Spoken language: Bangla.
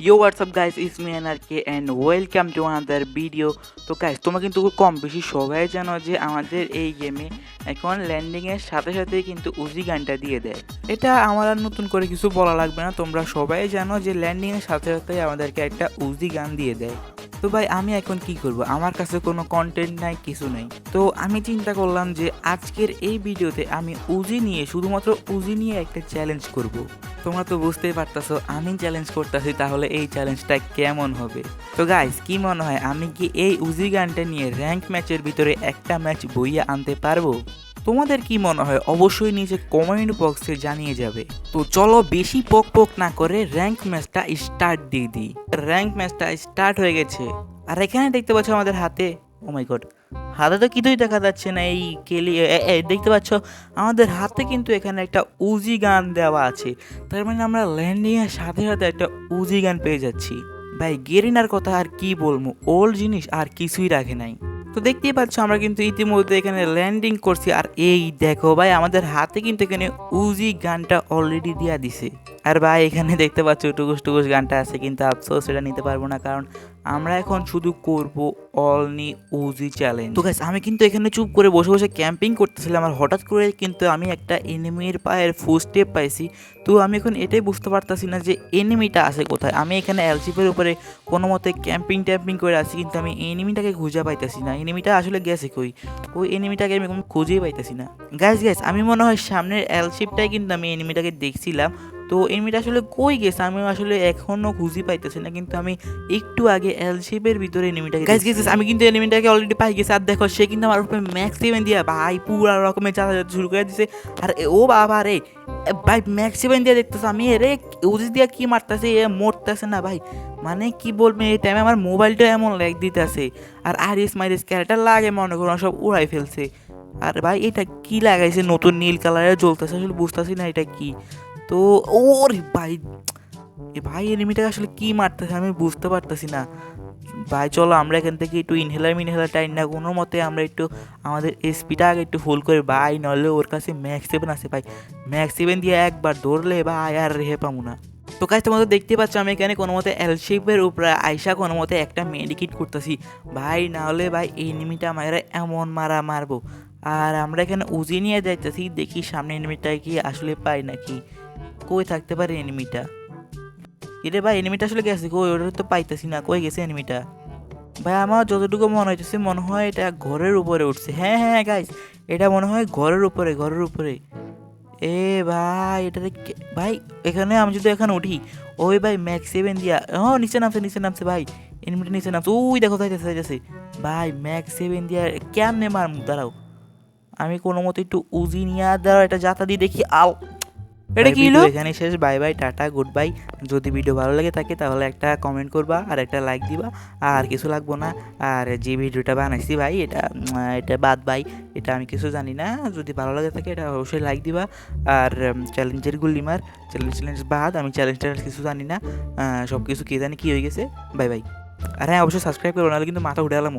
You WhatsApp guys is me N R K and welcome to other video তো গাইস তোমরা কিন্তু কম বেশি সবাই জানো যে আমাদের এই গেমে এখন ল্যান্ডিংয়ের সাথে সাথে কিন্তু উজি গানটা দিয়ে দেয়। এটা আমার আর নতুন করে কিছু বলা লাগবে না। তোমরা সবাই জানো যে ল্যান্ডিংয়ের সাথে সাথে আমাদেরকে একটা উজি গান দিয়ে দেয়। তো ভাই, আমি এখন কি করব? আমার কাছে কোনো কন্টেন্ট নাই, কিছু নাই। তো আমি চিন্তা করলাম যে আজকের এই ভিডিওতে আমি উজি নিয়ে, শুধুমাত্র উজি নিয়ে একটা চ্যালেঞ্জ করব। তোমরা তো বুঝতেই পারতাছো, আমি চ্যালেঞ্জ করতেছি, তাহলে এই চ্যালেঞ্জটা কেমন হবে? তো গাইস কি মনে হয়, আমি কি এই উজি গানটা নিয়ে র্যাঙ্ক ম্যাচের ভিতরে একটা ম্যাচ বইয়ে আনতে পারব? তোমাদের কি মনে হয়? অবশ্যই নিচে কমেন্ট বক্সে জানিয়ে যাবে। তো চলো বেশি পক পক না করে র্যাঙ্ক ম্যাচটা স্টার্ট দিয়ে দিই। র্যাঙ্ক ম্যাচটা স্টার্ট হয়ে গেছে। আর এখানে দেখতে পাচ্ছ আমাদের হাতে ও মাই গড হাতে তো কিছুই দেখা যাচ্ছে না এই কেলি দেখতে পাচ্ছ আমাদের হাতে কিন্তু এখানে একটা উজি গান দেওয়া আছে। তার মানে আমরা ল্যান্ডিংয়ের সাথে সাথে একটা উজি গান পেয়ে যাচ্ছি। ভাই, গেরিনার কথা আর কি বলব? ওল্ড জিনিস আর কিছুই রাখে নাই। তো দেখতেই পাচ্ছ, আমরা কিন্তু ইতিমধ্যে এখানে ল্যান্ডিং করছি। আর এই দেখো ভাই, আমাদের হাতে কিন্তু এখানে উজি গানটা অলরেডি দিয়া দিছে। আর ভাই, এখানে দেখতে পাচ্ছ, টুকুস টুকুস গানটা আছে, কিন্তু আফসোস, সেটা নিতে পারব না, কারণ আমরা এখন শুধু করব অল নি উজি চ্যালেঞ্জ তো গাইস আমি কিন্তু এখানে চুপ করে বসে বসে ক্যাম্পিং করতেছিলাম আর হঠাৎ করে কিন্তু আমি একটা এনিমির পায়ের ফুল স্টেপ পাইছি। তো আমি এখন এটাই বুঝতে পারতাছি না যে এনিমিটা আছে কোথায়। আমি এখানে এলসিপের উপরে কোনো মতে ক্যাম্পিং ট্যাম্পিং করে আছি, কিন্তু আমি এনিমিটাকে খুঁজে পাইতাছি না। এনিমিটা আসলে গেছে কই? ওই এনিমিটাকে আমি খুঁজেই পাইতাছি না। গ্যাস গ্যাস আমি মনে হয় সামনের এলশিপটাই কিন্তু আমি এনিমিটাকে দেখছিলাম। তো এনিমিটা আসলে কই গেছে? আমি আসলে এখনও খুঁজি পাইতেছি না কিন্তু আমি একটু আগে এলশিপের ভিতরে এনিমিটাকে গাইস গেছে আমি কিন্তু এনিমিটাকে অলরেডি পাই গেছি। আর দেখো সে কিন্তু আমার উপরে ম্যাক্স সেভেন দিয়া ভাই পুরা রকমের চাচা শুরু করে দিছে। আর ও বাবা রে ভাই ম্যাক্স সেভেন দিয়ে দেখতেছে? আমি এরে উজি দিয়া কি মারতেছে এ মরতেছে না ভাই। মানে কি বলবে এই টাইমে আমার মোবাইলটা এমন ল্যাগ দিতেছে। আর আরিস মাইরিস ক্যারেক্টার লাগে মনে করো সব উড়াই ফেলছে। আর ভাই এটা কি লাগাইছে? নতুন নীল কালারে জ্বলতেছে আসলে বুঝতেছি না এটা কি। তো ওরে ভাই, এ ভাই এনিমিটাকে আসলে কি মারতেছে আমি বুঝতে পারতেছি না। ভাই চলো আমরা এখান থেকে একটু ইনহেলার মিনহেলার টাইম না, কোনো মতে আমরা একটু আমাদের এসপিটা আগে একটু ফুল করে। ভাই নলে ওর কাছে ম্যাক্স সেভেন আছে ভাই। ম্যাক্স সেভেন দিয়ে একবার ধরলে ভাই আর রেহে পাবো না। তো কাজ তোমাদের দেখতে পাচ্ছ আমি এখানে কোনো মতে এলশেপের উপরে আইসা কোনো মতে একটা মেডিকেট করতেছি। ভাই না হলে ভাই এই এনিমিটা আমার এমন মারা মারবো। আর আমরা এখানে উজি নিয়ে যাইতেছি, দেখি সামনে এনিমিটা কি আসলে পাই নাকি। কই থাকতে পারে এনিমিটা এরে ভাই এনিমিটা আসলে গেছে কই? ওটা তো পাইতেছি না, কই গেছে এনিমিটা ভাই, আমার যতটুকু মনে হইতেছে, মনে হয় এটা ঘরের উপরে উঠছে। হ্যাঁ হ্যাঁ গাইস এটা মনে হয় ঘরের উপরে ঘরের উপরে। এ ভাই, এটাতে কে- ভাই, এখানে আমি যদি এখানে উঠি, ওই ভাই ম্যাক্স সেভেন দিয়া, ও, নিচে নামছে নিচে নামছে ভাই এনিমিটা নিচে নামছে। ওই দেখো যাইতেছে যাইতেছে ভাই ম্যাক্স সেভেন দিয়া কেমনে মার দাঁড়াও। আমি কোনো মতো একটু উজি নিয়ে, দাঁড়াও এটা যাতা দিয়ে দেখি, আল এটা কি হলো এখানে শেষ। Bye bye tata good bye যদি ভিডিও ভালো লাগে থাকে তাহলে একটা কমেন্ট করবা আর একটা লাইক দিবা। আর কিছু লাগবো না। আর যে ভিডিওটা বানাইছি ভাই এটা এটা বাদ ভাই এটা আমি কিছু জানি না। যদি ভালো লাগে থাকে এটা অবশ্যই লাইক দিবা। আর চ্যালেঞ্জের গুলিমার চ্যালেঞ্জ চ্যালেঞ্জ বাদ। আমি চ্যালেঞ্জটা কিছু জানি না। সব কিছু কে জানি কী হয়ে গেছে। Bye bye. আর হ্যাঁ অবশ্যই সাবস্ক্রাইব করব নাহলে কিন্তু মাথা উঠে গেলাম